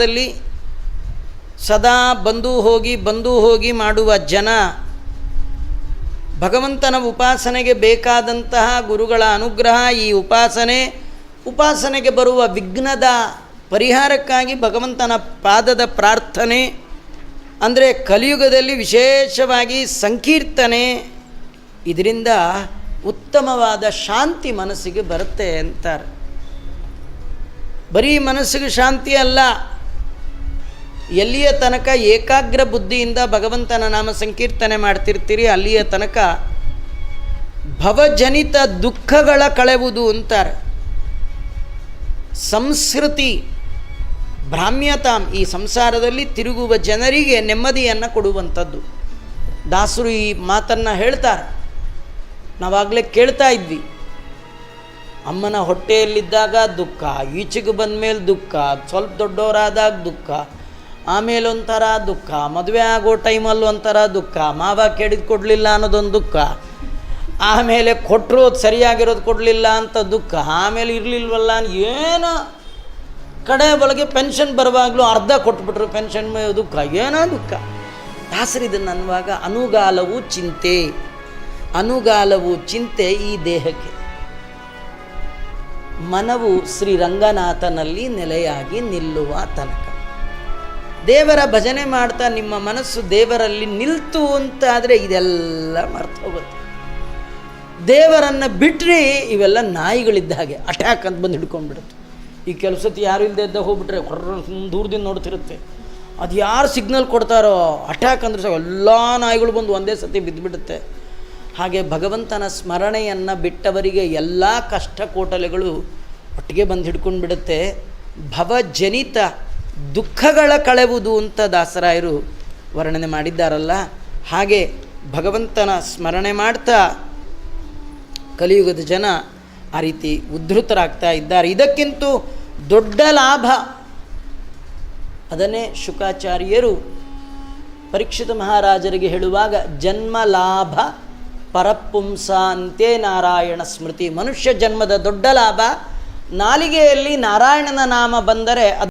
ದಲ್ಲಿ ಸದಾ ಬಂದು ಹೋಗಿ ಬಂದು ಹೋಗಿ ಮಾಡುವ ಜನ, ಭಗವಂತನ ಉಪಾಸನೆಗೆ ಬೇಕಾದಂತಹ ಗುರುಗಳ ಅನುಗ್ರಹ ಈ ಉಪಾಸನೆ, ಉಪಾಸನೆಗೆ ಬರುವ ವಿಘ್ನದ ಪರಿಹಾರಕ್ಕಾಗಿ ಭಗವಂತನ ಪಾದದ ಪ್ರಾರ್ಥನೆ, ಅಂದರೆ ಕಲಿಯುಗದಲ್ಲಿ ವಿಶೇಷವಾಗಿ ಸಂಕೀರ್ತನೆ, ಇದರಿಂದ ಉತ್ತಮವಾದ ಶಾಂತಿ ಮನಸ್ಸಿಗೆ ಬರುತ್ತೆ ಅಂತಾರೆ. ಬರೀ ಮನಸ್ಸಿಗೆ ಶಾಂತಿ ಅಲ್ಲ ಎಲ್ಲಿಯ ತನಕ ಏಕಾಗ್ರ ಬುದ್ಧಿಯಿಂದ ಭಗವಂತನ ನಾಮ ಸಂಕೀರ್ತನೆ ಮಾಡ್ತಿರ್ತೀರಿ, ಅಲ್ಲಿಯ ತನಕ ಭವಜನಿತ ದುಃಖಗಳ ಕಳೆವುದು ಅಂತಾರೆ. ಸಂಸ್ಕೃತಿ ಭ್ರಾಮ್ಯತಾಂ ಈ ಸಂಸಾರದಲ್ಲಿ ತಿರುಗುವ ಜನರಿಗೆ ನೆಮ್ಮದಿಯನ್ನು ಕೊಡುವಂಥದ್ದು. ದಾಸರು ಈ ಮಾತನ್ನು ಹೇಳ್ತಾರೆ. ನಾವಾಗಲೇ ಕೇಳ್ತಾ ಇದ್ವಿ. ಅಮ್ಮನ ಹೊಟ್ಟೆಯಲ್ಲಿದ್ದಾಗ ದುಃಖ, ಈಚೆಗೆ ಬಂದ ಮೇಲೆ ದುಃಖ, ಸ್ವಲ್ಪ ದೊಡ್ಡವರಾದಾಗ ದುಃಖ ಆಮೇಲೆ ಒಂಥರ ದುಃಖ, ಮದುವೆ ಆಗೋ ಟೈಮಲ್ಲಿ ಒಂಥರ ದುಃಖ, ಮಾವ ಕೇಳಿದ್ ಕೊಡಲಿಲ್ಲ ಅನ್ನೋದೊಂದು ದುಃಖ, ಆಮೇಲೆ ಕೊಟ್ಟರು ಅದು ಸರಿಯಾಗಿರೋದು ಕೊಡಲಿಲ್ಲ ಅಂತ ದುಃಖ, ಆಮೇಲೆ ಇರಲಿಲ್ವಲ್ಲ ಏನೋ? ಕಡೆ ಒಳಗೆ ಪೆನ್ಷನ್ ಬರುವಾಗಲೂ ಅರ್ಧ ಕೊಟ್ಬಿಟ್ರು ಪೆನ್ಷನ್ ದುಃಖ, ಏನೋ ದುಃಖ? ದಾಸರಿದನ್ನು ಅನ್ನುವಾಗ ಅನುಗಾಲವು ಚಿಂತೆ ಅನುಗಾಲವು ಚಿಂತೆ ಈ ದೇಹಕ್ಕೆ. ಮನವು ಶ್ರೀರಂಗನಾಥನಲ್ಲಿ ನೆಲೆಯಾಗಿ ನಿಲ್ಲುವ ತನಕ. ದೇವರ ಭಜನೆ ಮಾಡ್ತಾ ನಿಮ್ಮ ಮನಸ್ಸು ದೇವರಲ್ಲಿ ನಿಲ್ತು ಅಂತಾದರೆ ಇದೆಲ್ಲ ಮರ್ತೋಗುತ್ತೆ ದೇವರನ್ನು ಬಿಟ್ಟರೆ ಇವೆಲ್ಲ ನಾಯಿಗಳಿದ್ದ ಹಾಗೆ ಅಟ್ಯಾಕ್ ಅಂತ ಬಂದು ಹಿಡ್ಕೊಂಡ್ಬಿಡುತ್ತೆ. ಈ ಕೆಲಸಕ್ಕೆ ಯಾರು ಇಲ್ಲದೆ ಇದ್ದ ಹೋಗ್ಬಿಟ್ರೆ ಹೊರ ದೂರದಿಂದ ನೋಡ್ತಿರುತ್ತೆ. ಅದು ಯಾರು ಸಿಗ್ನಲ್ ಕೊಡ್ತಾರೋ ಅಟ್ಯಾಕ್ ಅಂದ್ರೆ ಸಾಕು, ಎಲ್ಲ ನಾಯಿಗಳು ಬಂದು ಒಂದೇ ಸತಿ ಬಿದ್ದುಬಿಡುತ್ತೆ ಹಾಗೆ ಭಗವಂತನ ಸ್ಮರಣೆಯನ್ನು ಬಿಟ್ಟವರಿಗೆ ಎಲ್ಲ ಕಷ್ಟ ಕೋಟಲೆಗಳು ಒಟ್ಟಿಗೆ ಬಂದು ಹಿಡ್ಕೊಂಡು ಬಿಡುತ್ತೆ ಭವಜನಿತ ದುಃಖಗಳ ಕಳೆವುದು ಅಂತ ದಾಸರಾಯರು ವರ್ಣನೆ ಮಾಡಿದ್ದಾರಲ್ಲ, ಹಾಗೆ ಭಗವಂತನ ಸ್ಮರಣೆ ಮಾಡ್ತಾ ಕಲಿಯುಗದ ಜನ ಆ ರೀತಿ ಉದ್ಧೃತರಾಗ್ತಾ ಇದ್ದಾರೆ. ಇದಕ್ಕಿಂತ ದೊಡ್ಡ ಲಾಭ ಅದನ್ನೇ ಶುಕಾಚಾರ್ಯರು ಪರೀಕ್ಷಿತ ಮಹಾರಾಜರಿಗೆ ಹೇಳುವಾಗ, ಜನ್ಮ ಲಾಭ ಪರಪುಂಸ ಅಂತೆ ನಾರಾಯಣ ಸ್ಮೃತಿ. ಮನುಷ್ಯ ಜನ್ಮದ ದೊಡ್ಡ ಲಾಭ, ನಾಲಿಗೆಯಲ್ಲಿ ನಾರಾಯಣನ ನಾಮ ಬಂದರೆ